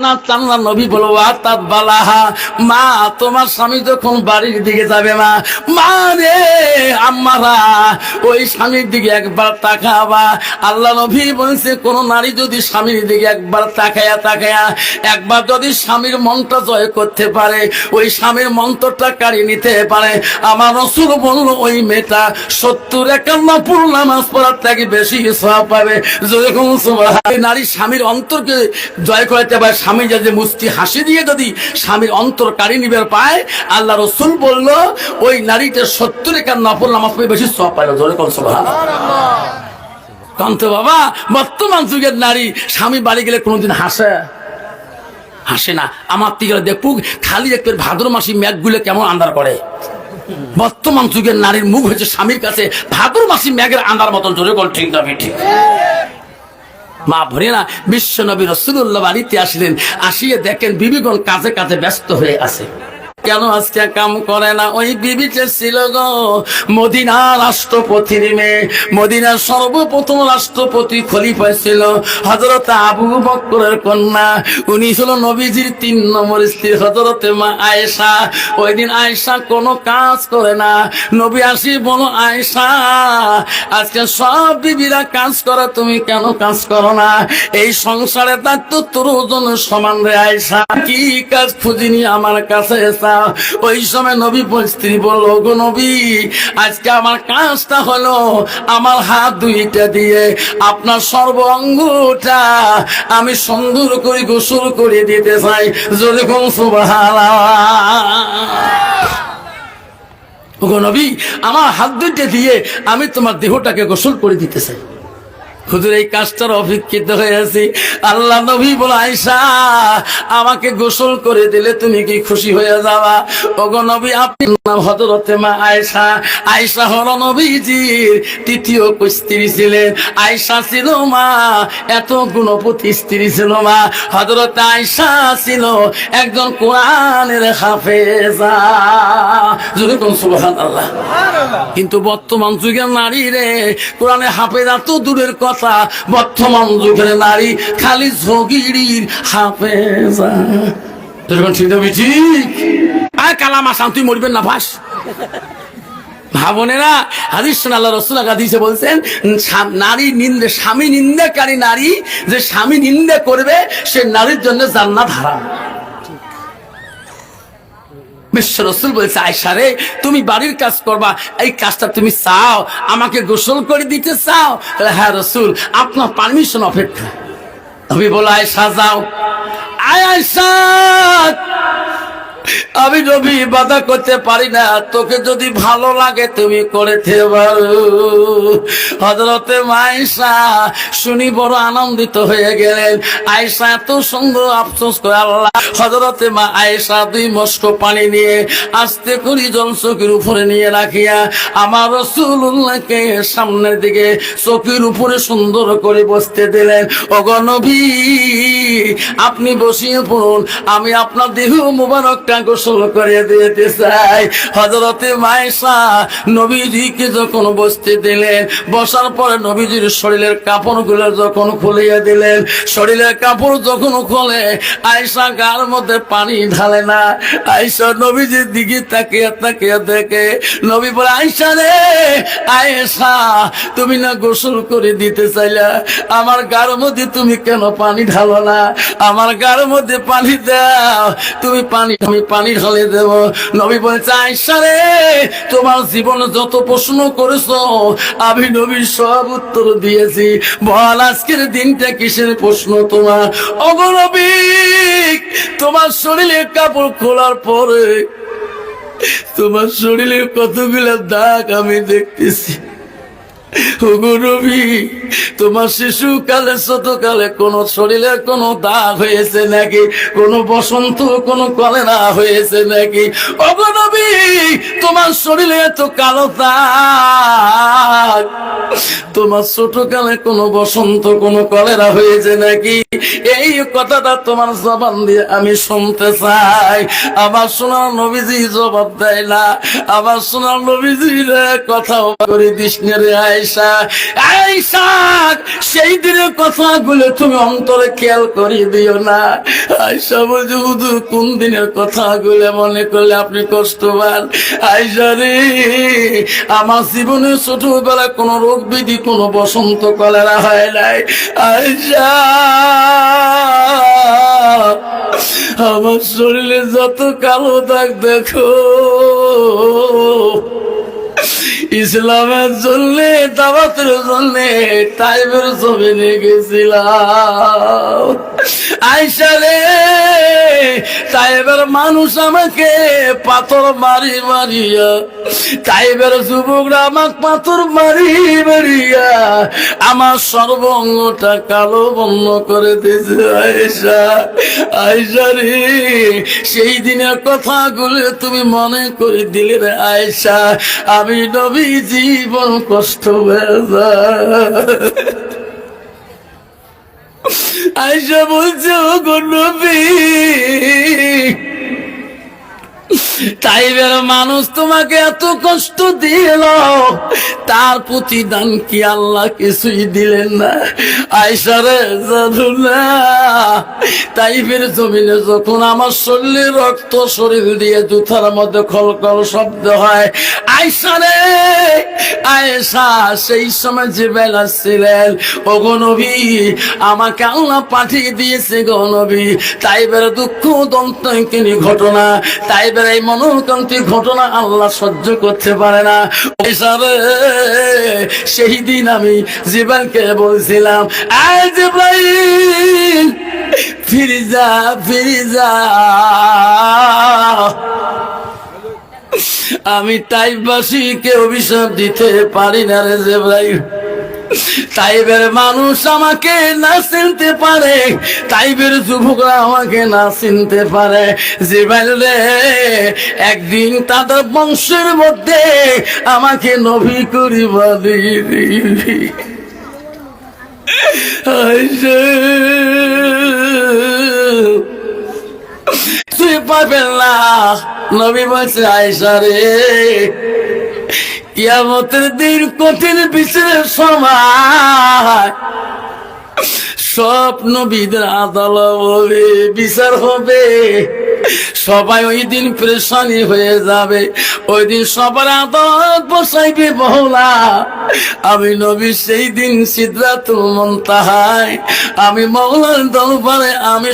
নবী বলো আতাত বালাহা মা, তোমার স্বামী যখন বাড়ির দিকে যাবে মা মা রে ওই স্বামীর দিকে একবার তাকাবা আল্লাহ নবী বলছে, কোন নারী যদি স্বামীর দিকে একবার তাকায়া তাকায়া, একবার যদি স্বামীর মনটা জয় করতে পারে, ওই স্বামীর মন্ত্রটা কাড়ি নিতে পারে আমার রসুল বলল, ওই মেয়েটা সত্তর একান্ন পুরো নামাজ পড়ার থেকে বেশি সব পাবে সুবহান। নারী স্বামীর অন্তরকে জয় করতে পারে স্বামী যদি মুষ্টি হাসি দিয়ে যদি স্বামীর অন্তর কাড়ি নিবার পায়, আল্লাহ রসুল বলল, ওই নারীটা সত্তর একান্ন নফল নামাজ পড়ে বেশি সব পাবে যেরকম সুবহান। কান্ত বাবা, বর্তমান যুগের নারী স্বামী বাড়ি গেলে কোনোদিন হাসে? হাসে না। আমার থেকে দেখুক, খালি একটু ভাদ্র মাসি মেঘগুলো কেমন আন্দার করে। বর্তমান যুগের নারীর মুখ হচ্ছে স্বামীর কাছে ভাদ্র মাসি মেঘের আন্দার মতন। জোরে কল ঠিক না, ঠিক। মা ভরিয়া বিশ্ব নবী রসুল্লাহ বাড়িতে আসলেন, আসিয়ে দেখেন বিবিগণ কাজে কাজে ব্যস্ত হয়ে আছে। কেন আজকে কাম করে না? ওই বিবিতে ছিল গো মদিনা রাষ্ট্রপতির মেয়ে মদিনার সর্বপ্রথম রাষ্ট্রপতি খলিফা ছিল হজরত আবু বক্করের কন্যা। উনি ছিল নবীজির তিন নম্বর স্ত্রী হজরতে মা আয়েশা। ওই দিন আয়েশা কোনো কাজ করে না। নবী আসি, বলো, আয়েশা, আজকে সব বিবিরা কাজ করে, তুমি কেন কাজ করো না? এই সংসারে দায়িত্ব তোর ওজন সমান রে আয়েশা। কি কাজ খুঁজিনি আমার কাছে এসা ওই সময় নবী স্ত্রী বলল গো নবী, আজকে আমার কাজটা হলো আমার হাত দুইটা দিয়ে আপনার সর্ব অঙ্গটা আমি সুন্দর করে গোসল করে দিতে চাই। যদি কোন ওগো নবী, আমার হাত দুইটা দিয়ে আমি তোমার দেহটাকে গোসল করে দিতে চাই। হুজুর এই কাজটার অভিক্ষিত হয়ে আছি। আল্লাহ নবী বলে আয়সা আমাকে গোসল করে দিলে তুমি কি খুশি হয়ে যাবা? ওগো নবী আপনি হজরতে মা আয়সা আয়সা হল নবীজির তৃতীয় স্ত্রী ছিলেন। আয়সা ছিল মা এত গুণপতি স্ত্রী ছিল মা। হজরত আয়সা ছিল একজন কোরআনের হাফেজা। জোরে কোন সুবহানাল্লাহ। কিন্তু বর্তমান যুগের নারী রে কোরআনে হাফেজা তো দূরের কথা। বর্তমান যুগের নারী, খালি ঝগিড়ির হাফেজা। যেরকম ঠিক হবে ঠিক। আয় কালাম আসাম তুই মরবেন না, ভাস। ভাবনেরা হাদিস আল্লাহ রসুল হাদিসে বলছেন নারী নিন্দে, স্বামী নিন্দাকারী নারী, যে স্বামী নিন্দা করবে, সে নারীর জন্য জান্নাত হারাম। বিশ্ব রসুল বলছে, আয়সা রে, তুমি বাড়ির কাজ করবা। এই কাজটা তুমি চাও, আমাকে গোসল করে দিতে চাও? হ্যাঁ রসুল, আপনার পারমিশন অপেক্ষা। তুমি বলো, আয়সা, যাও। আয় আয়সা আমি নবী বাধা করতে পারি না, তোকে যদি ভালো লাগে তুমি করেতে পারো। হজরতে মাইসা শুনি বড় আনন্দিত হয়ে গেলেন। আয়সা এত সুন্দর আফসোস করে আল্লাহ হজরতে মা আয়েশা দুই মস্ক পানি নিয়ে আস্তে করি জল চোখের উপরে নিয়ে রাখিয়া আমার রসুল্লাহকে সামনের দিকে চোখের উপরে সুন্দর করে বসতে দিলেন। অগনবী আপনি বসিয়ে পড়ুন, আমি আপনার দেহ মুবারকটা গোসল করে দিতে চাই। হজরতে মায়েশা নবীজিকে যখন বসতে দিলেন, বসার পরে নবীজির শরীরের কাপড়গুলো যখন খুলিয়ে দিলেন, শরীরের কাপড় যখন খোলে আয়সা গার মধ্যে পানি ঢালে না। আয়সা নবীজির দিকে তাকিয়ে তাকিয়ে দেখে, নবী বলে আয়সা রে, আয়েশা, তুমি না গোসল করে দিতে চাইলা? আমার গার মধ্যে তুমি কেন পানি ঢালো না? আমার গার মধ্যে পানি দাও। তুমি পানি, আমি পানি ঢালে দেব। নবী বলেছে আয়সা রে, তোমার জীবনে যত প্রশ্ন করেছ, আমি নবীর সব উত্তর দিয়েছি। বল, আজকের দিনটা কিসের প্রশ্ন তোমার? অগনবী তোমার শরীরে কাপড় খোলার পরে তোমার শরীরে কতগুলো দাগ আমি দেখতেছি। ওগো নবী, তোমার শিশুকালে ছোটকালে কোন শরীরে কোনো দাগ হয়েছে নাকি? কোন বসন্ত কোন কলেরা হয়েছে নাকি? অগনবী তোমার শরীরে এত কালো দাগ। তোমার ছোট কালে কোনো বসন্ত কোনো কলেরা হয়েছে নাকি? এই কথাটা তোমার জবান দিয়ে আমি শুনতে চাই। আবার শোনার নবীজি জবাব দেয় না। আবার শোনার নবীজি কথা করে দিস নে রে আয়সা আয়সা সেই দিনের কথাগুলো তুমি অন্তরে খেয়াল করিয়ে দিও না। আয়সা বলছে, হুজুর, কোন দিনের কথাগুলো মনে করলে আপনি কষ্ট পান? আয়সা রে, আমার জীবনে ছোটবেলায় কোনো রোগ বিধি, কোনো বসন্ত কলেরা হয় নাই। আয়সা আমার শরীরে যত কালো দাগ দেখো। ইসলামের জন্য দাবাতের জন্য টাইমের ছবি নিয়ে গেছিলাম। আইসা রে টাইমের মানুষ আমাকে পাথর মারি মারিয়া টাইমের যুবকরা আমাকে পাথর মারি মারিয়া, আমার সর্বঙ্গটা কালো বন্য করে দিয়েছে আয়েশা। আয়েশা রে, সেই দিনের কথাগুলো তুমি মনে করে দিলে রে আয়েশা। আমি নবী জীবন কষ্ট বেজা আইসা বলছে ও গো তাইবের মানুষ তোমাকে এত কষ্ট দিল। তার প্রতিদান কি আল্লাহ কিছুই দিলেন না। আইসারে তাইবের জমিনে যখন আমার শরীরে রক্ত শরীর দিয়ে জুথার মধ্যে খলকল শব্দ হয় আইসারে আয়েশা, সেই সময় যে বেলা ছিলেন ও গনবী আমাকে আল্লাহ পাঠিয়ে দিয়েছে গনবী টাইবের দুঃখ দন্তকিনী ঘটনা, তাইবের এই মনোকান্তি ঘটনা আল্লাহ সহ্য করতে পারে না। এসারে সেই দিন আমি জীবনকে বলছিলাম, আয় জিব্রাইল, ফিরে যা ফিরে যা। আমি টাইপবাসীকে অভিশাপ দিতে পারি না রে জেব্রাইল। তাইবের মানুষ আমাকে না চিনতে পারে, তাইবের যুবকরা আমাকে না চিনতে পারে। রে, একদিন তাদের বংশের মধ্যে আমাকে নবী করিবা দিবি। তুই পাবেন না, নবী বলছে আয়সা কিয়ামতের দিন কঠিন বিচারের সময়। সব নবীদের আদালত হবে বিচার হবে। সবাই ওই দিন পরেশানি হয়ে যাবে। ওই দিন সবার আদালত বসাইবে বহলা আমি নবী সেই দিন সিদ্ধাতুল মন্তাহায়। আমি মৌলার দরবারে আমি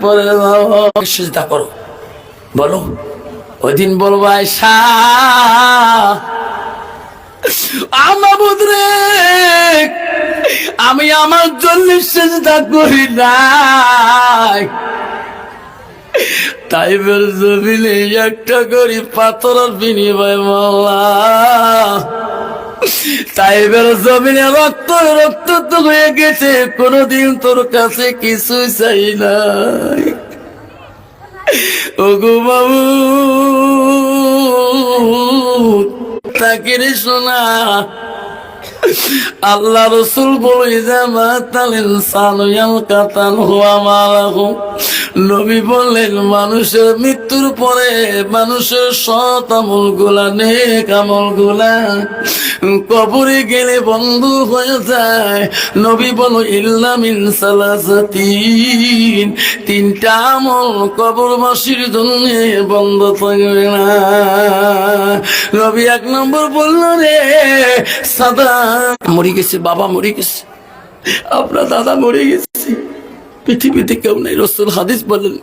পড়ে যাব। সিজদা করো। বলো। ওই দিন বলব আয়সা আমি আমার জন্য চেষ্টা করি নাই। তাই বের জমিনে একটা করি পাথরের বিনিময় মাওলা। তাই বের জমিনে রক্ত রক্ত তো হয়ে গেছে, কোনদিন তোর কাছে কিছু চাই নাই। ওগো বাবু তাকে শোনা আল্লাহ রসুল বলে নবী বললেন, মানুষের মৃত্যুর পরে মানুষের সৎ আমলগুলা নেক আমলগুলা কবরে গেলে বন্ধ হয়ে যায়। নবী বলো ইল্লামিন সালাসাতিন। তিনটা আমল কবরবাসীর জন্য বন্ধ থাকবে না। নবী এক নম্বর বলল, রে সাদা মরে গেছে, বাবা মরে গেছে। আপনার দাদা মরে গেছে। পৃথিবীতে কেউ নেই, রসুল হাদিস বলেন,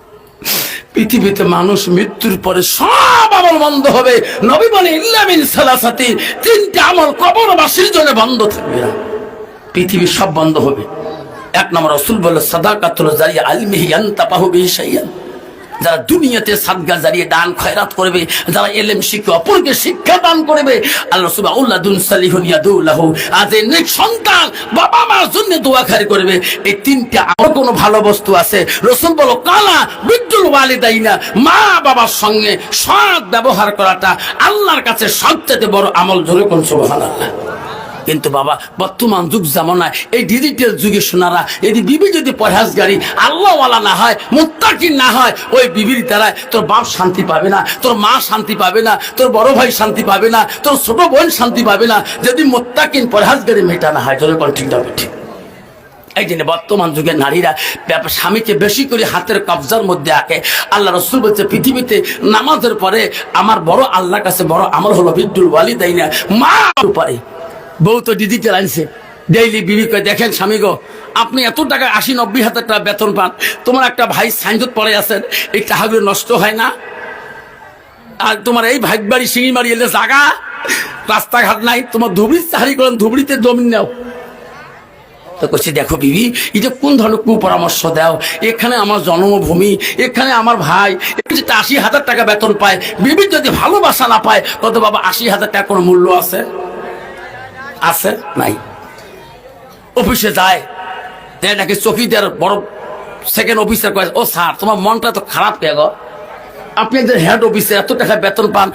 পৃথিবীতে মানুষ মৃত্যুর পরে সব আমল বন্ধ হবে। নবী বলে ইল্লামিন সালাসাতি, তিনটা আমল কবরবাসীর জন্য বন্ধ থাকবে না। পৃথিবীর সব বন্ধ হবে। এক নম্বর রসুল বলে সাদা কাতুল জারি আলমিহি আন্তাপাহু বিহিসাইয়ান যারা দুনিয়াতে সাদগা জারিয়ে দান, খয়রাত করবে, যারা এলেম শিক্ষা, অপরকে শিক্ষা দান করবে, আল্লাহ সুবাহ আজ এই নেক সন্তান বাবা মার জন্য দোয়া খারি করবে। এই তিনটা আর কোনো ভালো বস্তু আছে। রসুল বলো, কালা বিদ্যুল ওয়ালিদাইনা। মা বাবার সঙ্গে সৎ ব্যবহার করাটা আল্লাহর কাছে সবচেয়ে বড় আমল ধরে কোন সুবহানাল্লাহ? কিন্তু বাবা, বর্তমান যুগ জামানায় এই ডিজিটাল যুগে শোনারা যদি বিবি যদি পরহাজগারি, আল্লাহওয়ালা না হয় মুত্তাকিন না হয়, ওই বিবির দ্বারায় তোর বাপ শান্তি পাবে না, তোর মা শান্তি পাবে না, তোর বড় ভাই শান্তি পাবে না, তোর ছোট বোন শান্তি পাবে না, যদি মুত্তাকিন পরহাজগারি মেটা না হয়, জোরে কোন ঠিক না ঠিক এই জন্য বর্তমান যুগের নারীরা স্বামীকে বেশি করে হাতের কবজার মধ্যে আঁকে। আল্লাহ রসুল বলছে, পৃথিবীতে নামাজের পরে আমার বড় আল্লাহ কাছে বড় আমার হলো বিদ্যুল ওয়ালি তাই না মা পারে বউ তো ডিজিটাল আনছে। ডেইলি বিবি কয়, দেখেন স্বামী গো, আপনি এত টাকা আশি, নব্বই হাজার টাকা বেতন পান, তোমার একটা ভাই সাইন্সত পড়ে আছেন, এই টাকাগুলো নষ্ট হয় না? আর তোমার এই ভাগবাড়ি সিঁড়ি মারি এলে জাগা। রাস্তাঘাট নাই, তোমার ধুবড়ির চাহারি করেন ধুবড়িতে জমিন নাও। তো কইছে, দেখো বিবি এটা কোন ধরনের কুপরামর্শ দাও? এখানে আমার জন্মভূমি, এখানে আমার ভাই আশি হাজার টাকা বেতন পায়, বিবি যদি ভালোবাসা না পায়, কত বাবা, আশি হাজার টাকা কোনো মূল্য আছে? আছে? নাই। অফিসে যায়, দেয় নাকি চকিদার বড় সেকেন্ড অফিসার কয়, ও স্যার, তোমার মনটা তো খারাপ কে গো? আপনি একজন হেড অফিসে এত টাকা বেতন পান।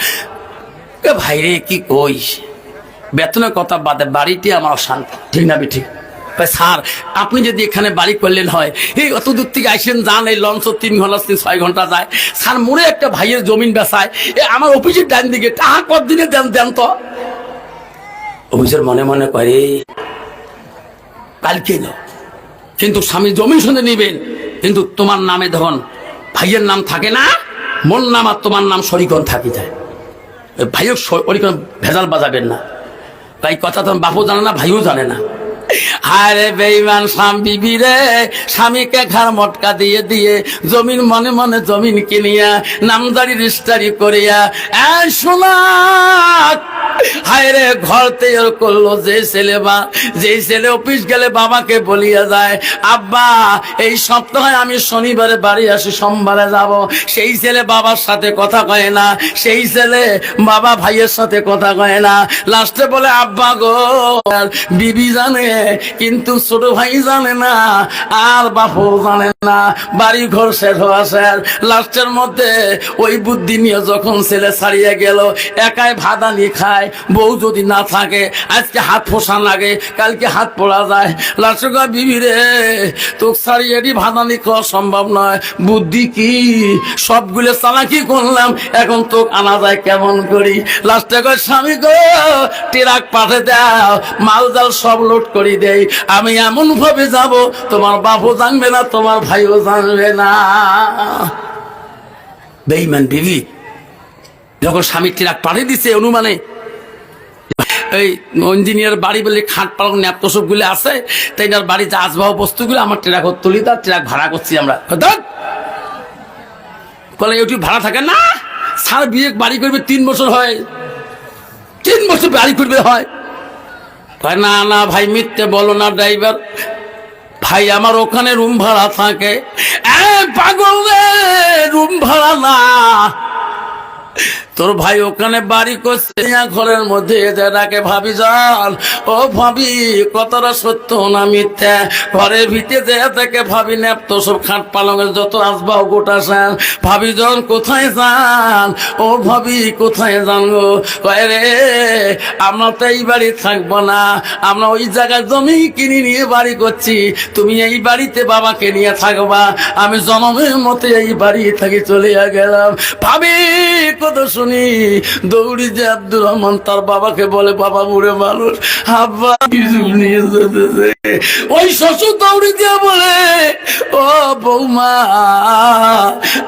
এ ভাই রে, কি কইস? বেতনের কথা বাদে বাড়িতে আমার অশান্তি। ঠিক না ঠিক স্যার, আপনি যদি এখানে বাড়ি করলেন হয়, এই অত দূর থেকে আইসেন, যান, এই লঞ্চ তিন ঘণ্টা, তিন, ছয় ঘণ্টা যায়। স্যার মোড়ে একটা ভাইয়ের জমিন বেচায়, এ আমার অফিসের ডান দিকে টাকা কত দিনে দেন দেন তো? অফিসের মনে মনে করে কালকে কিন্তু স্বামী জমিন শুনে নিবেন। কিন্তু তোমার নামে ধন, ভাইয়ের নাম থাকে না মোর নাম আর তোমার নাম শরিকন থাকি যায়। ভাইও শরিকন ভেজাল বাজাবেন না। তাই কথা তো বাপও জানে না, ভাইও জানে না। আরে বেইমান স্বামী বিবি রে, স্বামীকে ঘর মটকা দিয়ে দিয়ে জমিন মনে মনে জমিন কিনিয়া, নামদারি রেজিস্টারি করিয়া, এ শোনা হায় রে ঘর তৈরি করল যে ছেলে বা, যে ছেলে অফিস গেলে বাবাকে বলিয়া যায়, আব্বা, এই সপ্তাহে আমি শনিবারে বাড়ি আসি, সোমবারে যাব। সেই ছেলে বাবার সাথে কথা কয় না, সেই ছেলে বাবা ভাইয়ের সাথে কথা কয় না। লাস্টে বলে, আব্বা গো বিবি জানে, কিন্তু ছোট ভাই জানে না, আর বাপও জানে না বাড়ি ঘর শেষ হওয়া শেষ। লাস্টের মধ্যে ওই বুদ্ধি নিয়ে যখন ছেলে ছাড়িয়ে গেল, একাই ভাদানি খায়। বউ যদি না থাকে আজকে হাত ফোসা লাগে কালকে হাত পড়া যায়। লাস্টে কয়, বিবি রে তোকে ছাড়িয়ে এটি ভাদানি খাওয়া সম্ভব নয়। বুদ্ধি কি? সবগুলো চালাকি করলাম এখন তোকে আনা যায় কেমন করি? লাস্টে কয় স্বামী গো ট্রাক পাঠে দাও মাল জাল সব লোড করি দেই। আমি এমন ভাবে যাব তোমার বাপও জানবে না তোমার ভাইও জানবে না। বেইমান বিবি যখন স্বামী ট্রাক পাঠিয়ে দিছে অনুমানে এই ইঞ্জিনিয়ার বাড়ি বলে খাট পালং ন্যাপ সবগুলো আছে তাই এনার বাড়িতে আসবাহ বস্তুগুলো আমার ট্রাক তুলি তার ট্রাক ভাড়া করছি আমরা! বলে ইউটিউব ভাড়া থাকে না। সার বিয়ে বাড়ি করবে তিন বছর হয়। তিন বছর বাড়ি করবে হয়। কয়, না না ভাই মিথ্যে বলো না ড্রাইভার। ভাই আমার ওখানে রুম ভাড়া থাকে। পাগল রুম ভাড়া না। তোর ভাই ওখানে বাড়ি করছে ঘরের মধ্যে এদের ভাবি যান ও ভাবি, কতটা সত্য না মিথ্যা? ঘরের ভিতরে যে থেকে ভাবি নেপ তো সব খাট পালঙের যত আসবাব গোটা সান। ভাবি জন, কোথায় যান? ও ভাবি, কোথায় যান গো? কয় রে, আমরা তো এই বাড়ি থাকব না। আমরা ওই জায়গায় জমি কিনে নিয়ে বাড়ি করছি। তুমি এই বাড়িতে বাবাকে নিয়ে থাকবা। আমি জনমের মতে এই বাড়ি থেকে চলে গেলাম। ভাবি কত শুনি, দৌড়ি যে আব্দুর রহমান তার বাবাকে বলে, বাবা, বুড়ে মানুষ, আব্বা নিয়ে যেতেছে। ওই শ্বশুর দৌড়ি দিয়ে বলে, ও বৌমা,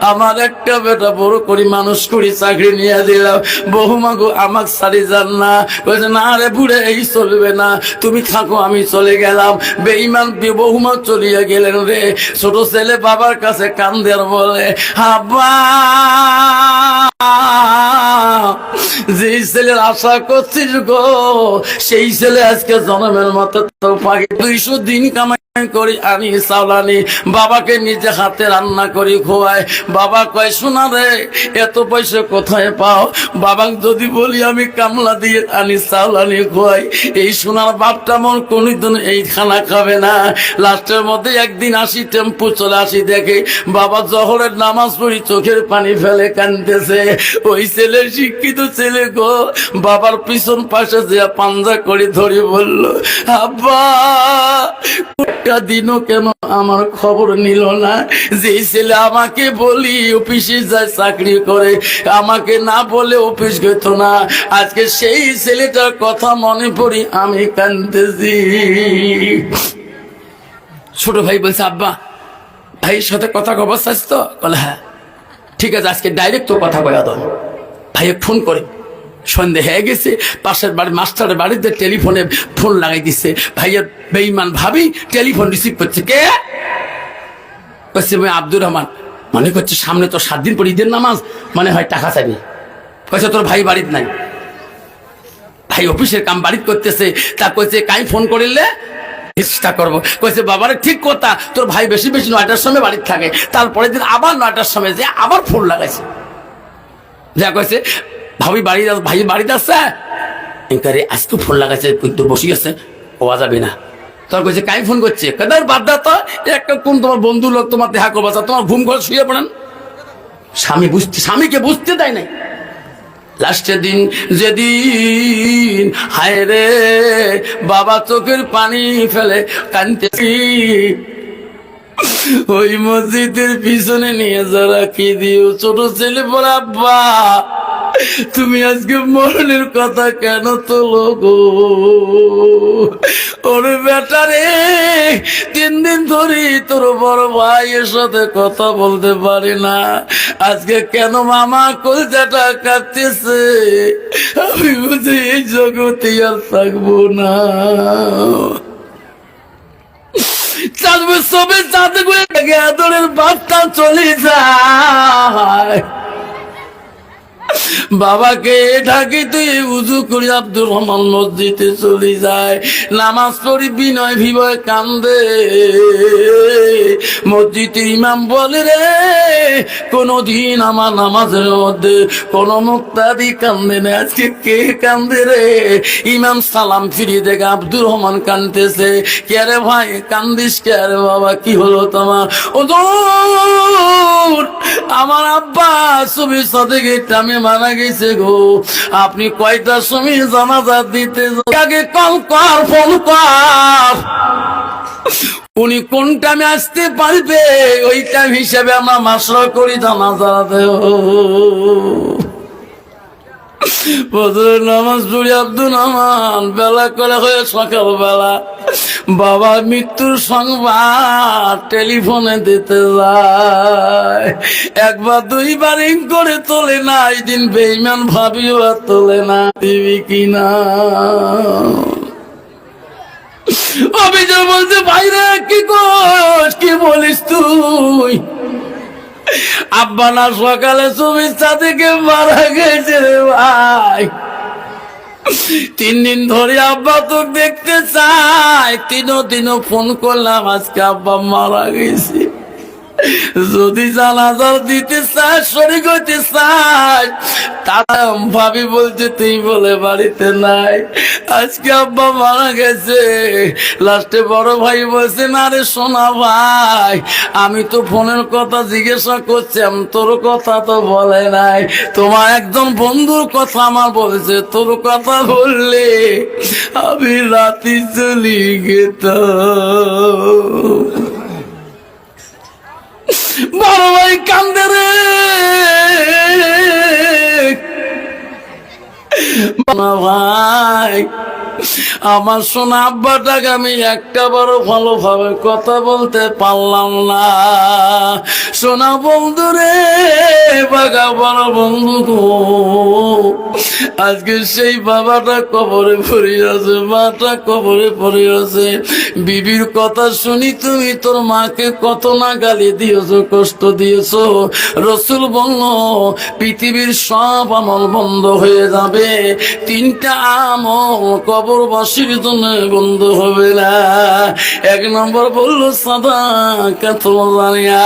আমার একটা বেটা বড় করি মানুষ করি চাকরি নিয়ে দিলাম। বহুমা গো, আমাক সারি যান না। বলছে, না রে বুড়ে, এই চলবে না। তুমি থাকো, আমি চলে গেলাম। বেইমান বি- বহুমা চলিয়ে গেলেন রে। ছোট ছেলে বাবার কাছে কান্দের বলে, আব্বা যেই ছেলের আশা করছিস গো, সেই ছেলে আজকে জন্মের মতো তো পাখি দুইশো দিন কামাই করি, আনি চাউলানি। বাবাকে নিজে হাতে রান্না করি, খোয়াই। বাবা কয়, শোনা রে, এত পয়সা কোথায় পাও? বাবা যদি বলি, আমি কামলা দিয়ে আনি, চাউলানি, খোয়াই। এই সোনার বাপটা মন কোনদিন এই খানা খাবে না। লাস্টের মধ্যে একদিন আসি, টেম্পু চলে আসি, দেখে বাবা জহরের নামাজ পড়ি, চোখের পানি ফেলে কানতেছে ওই ছেলে শিক্ষিত ছেলে গো। বাবার পিছন পাশে যে পাঞ্জা করে ধরে বলল, আব্বা একটা দিনও কেন আমার খবর নিল না? যে ছেলে আমাকে বলি, অফিসে যায়, চাকরি করে। আমাকে না বলে অফিস গেত না। আজকে সেই ছেলেটার কথা মনে পড়ি, আমি কানতেছি ছোট ভাই বলছে, আব্বা, ভাইয়ের সাথে কথা চাইছ তো? বলে হ্যাঁ। ঠিক আছে, আজকে ডাইরেক্ট তো কথা কয়া দাও ভাইয়ে ফোন করে সন্ধে হয়ে গেছে, পাশের বাড়ি, মাস্টারের বাড়িতে টেলিফোনে ফোন লাগাই দিছে। ভাইয়ের বেইমান ভাবি টেলিফোন রিসিভ করছে। কে? আমি আব্দুর রহমান। মনে করছে, সামনে তো সাত দিন পর ঈদের নামাজ। মনে হয়, টাকা চাইনি কয়েছে তোর ভাই বাড়িতে নাই। ভাই অফিসের কাম বাড়িতে করতেছে। তা কইছে, কাই ফোন করিলে? চেষ্টা করব। কইছে, বাবারে, ঠিক কথা, তোর ভাই বেশি বেশি নয়টার সময় বাড়িতে থাকে। তারপরের দিন আবার নয়টার সময় যে আবার ফোন লাগাইছে। যা কইছে ভাবি বাড়ি ভাই বাড়িতে আসছে? এনকারে আজকে ফোন লাগাইছে কিন্তু বসি আছে পাওয়া যাবে না। তোর কইছে, কাই ফোন করছে? কেদার বাদ দা তো। একটা কোন তোমার বন্ধু লোক তোমার দেখা করবা তোমার ঘুম ঘর শুয়ে পড়েন। স্বামী বুঝতে স্বামীকে বুঝতে দেয় নাই। লাস্টের দিন যেদিন, হায় রে, বাবা চোখের পানি ফেলে কানতেছি ওই মসজিদের পিছনে নিয়ে যারা কি দিও, ছোট ছেলে আব্বা। তুমি আজকে মরণের কথা কেন তোলো গো? ওরে বেটা রে, তিন দিন ধরে তোর বড় ভাইয়ের সাথে কথা বলতে পারি না। আজকে কেন মামা কলজাটা কাটতেছে? আমি বুঝি এই জগতে আর থাকব না। চাঁদবে সবে চাঁদে করে আদরের বাপটা চলে যায়। বাবাকে ঢাকি তুই উজু করি আব্দুর রহমান মসজিদে চলে যায়। নামাজ পড়ি বিনয় ভিবয় কান্দে। মসজিদের ইমাম বলে রে, কোনদিন আমার নামাজের মধ্যে কোন মুক্তাদি কান্দে না। আজকে কে কান্দে রে? ইমাম সালাম ফিরিয়ে দেখে, আব্দুর রহমান কান্দতেছে কে রে ভাই, কান্দিস কে রে বাবা, কি হলো তোমার? ও আমার আব্বা ছবি সাদেকে টামে মারা গেছে গো। আপনি কয়টার সময় জানাজা দিতে? আগে কল কর ফোন কর। উনি কোন টাইমে আসতে পারবে, ওই টাইম হিসেবে আমরা মাসরা করি জানাজা দেও নামাজ পড়ি আব্দুল রহমান বেলা করে হয়ে সকাল বেলা বাবার মৃত্যুর সংবাদ টেলিফোনে দিতে যায়। একবার দুইবার ইং করে তোলে না, এই দিন বেইমান ভাবিও আর তোলে না, দিবি কিনা অভিযোগ বলছে, ভাইরা, কি কর কি বলিস তুই? আব্বা না সকালে শুভেচ্ছা থেকে মারা গেছে ভাই। তিন দিন ধরে আব্বা তো দেখতে চাই তিনও দিনও ফোন করলাম, আজকে আব্বা মারা গেছে। যদি জানাজার দিতে চায় শরীর হইতে চায়। তারা ভাবি বলছে, তুই বলে বাড়িতে নাই। আজকে আব্বা মারা গেছে। লাস্টে বড় ভাই বলছে, না রে সোনা ভাই, আমি তো ফোনের কথা জিজ্ঞাসা করছিলাম তোর কথা তো বলে নাই। তোমার একজন বন্ধুর কথা আমার বলছে, তোর কথা বললে আমি রাতি চলি গেতাম বড় ভাই কান্দে রে। ভাই, আমার সোনা আব্বাটাকে আমি একটা বড় ভালোভাবে কথা বলতে পারলাম না। সোনা বন্ধু রে বাগা বড় বন্ধু আজকে সেই বাবাটা কবরে পড়ে আছে মাটা কবরে পড়ে আছে বিবির কথা শুনি তুমি তোর মাকে কত না গালি দিয়েছ, কষ্ট দিয়েছ। রসুল বলল, পৃথিবীর সব আমল বন্ধ হয়ে যাবে। তিনটা আম কবর কবরবাসীর জন্য বন্ধ হবে না। এক নম্বর বলল সাদা কত জানিয়া।